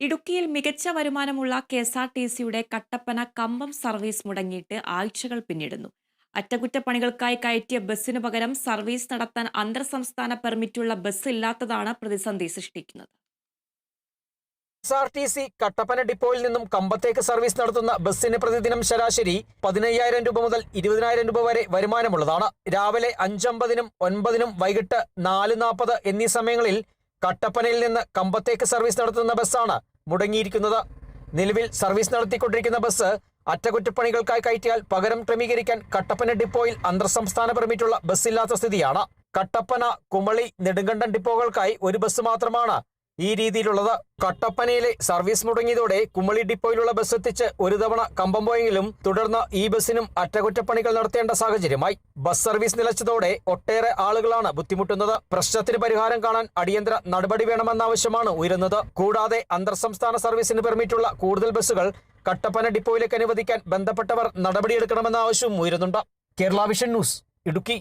ഇടുക്കിയിൽ മികച്ച വരുമാനമുള്ള കെ എസ് ആർ ടി സിയുടെ കട്ടപ്പന കമ്പം സർവീസ് മുടങ്ങിയിട്ട് ആഴ്ചകൾ പിന്നിടുന്നു. അറ്റകുറ്റപ്പണികൾക്കായി കയറ്റിയ ബസ്സിനു പകരം സർവീസ് നടത്താൻ അന്തർ സംസ്ഥാന പെർമിറ്റുള്ള ബസ് ഇല്ലാത്തതാണ് പ്രതിസന്ധി സൃഷ്ടിക്കുന്നത്. S R T C Kattappana ഡിപ്പോയിൽ നിന്നും കമ്പത്തേക്ക് സർവീസ് നടത്തുന്ന ബസ്സിന് പ്രതിദിനം ശരാശരി പതിനയ്യായിരം രൂപ മുതൽ ഇരുപതിനായിരം രൂപ വരെ വരുമാനമുള്ളതാണ്. രാവിലെ അഞ്ചമ്പതിനും ഒൻപതിനും വൈകിട്ട് നാല് നാൽപ്പത് എന്നീ സമയങ്ങളിൽ കട്ടപ്പനയിൽ നിന്ന് കമ്പത്തേക്ക് സർവീസ് നടത്തുന്ന ബസ്സാണ് മുടങ്ങിയിരിക്കുന്നത്. നിലവിൽ സർവീസ് നടത്തിക്കൊണ്ടിരിക്കുന്ന ബസ് അറ്റകുറ്റപ്പണികൾക്കായി കയറ്റിയാൽ പകരം ക്രമീകരിക്കാൻ കട്ടപ്പന ഡിപ്പോയിൽ അന്തർ സംസ്ഥാന പെർമിറ്റുള്ള ബസ്സില്ലാത്ത സ്ഥിതിയാണ്. കട്ടപ്പന കുമളി നെടുങ്കണ്ടം ഡിപ്പോകൾക്കായി ഒരു ബസ് മാത്രമാണ് ഈ രീതിയിലുള്ളത് കട്ടപ്പനയിലെ സർവീസ് മുടങ്ങിയതോടെ കുമളി ഡിപ്പോയിലുള്ള ബസ് എത്തിച്ച് ഒരു തവണ കമ്പം പോയെങ്കിലും തുടർന്ന് ഈ ബസ്സിനും അറ്റകുറ്റപ്പണികൾ നടത്തേണ്ട സാഹചര്യമായി. ബസ് സർവീസ് നിലച്ചതോടെ ഒട്ടേറെ ആളുകളാണ് ബുദ്ധിമുട്ടുന്നത്. പ്രശ്നത്തിന് പരിഹാരം കാണാൻ അടിയന്തര നടപടി വേണമെന്ന ആവശ്യമാണ് ഉയരുന്നത്. കൂടാതെ അന്തർ സംസ്ഥാന സർവീസിന് പെർമിറ്റുള്ള കൂടുതൽ ബസ്സുകൾ കട്ടപ്പന ഡിപ്പോയിലേക്ക് അനുവദിക്കാൻ ബന്ധപ്പെട്ടവർ നടപടിയെടുക്കണമെന്ന ആവശ്യവും ഉയരുന്നുണ്ട്. Kerala vision news Idukki.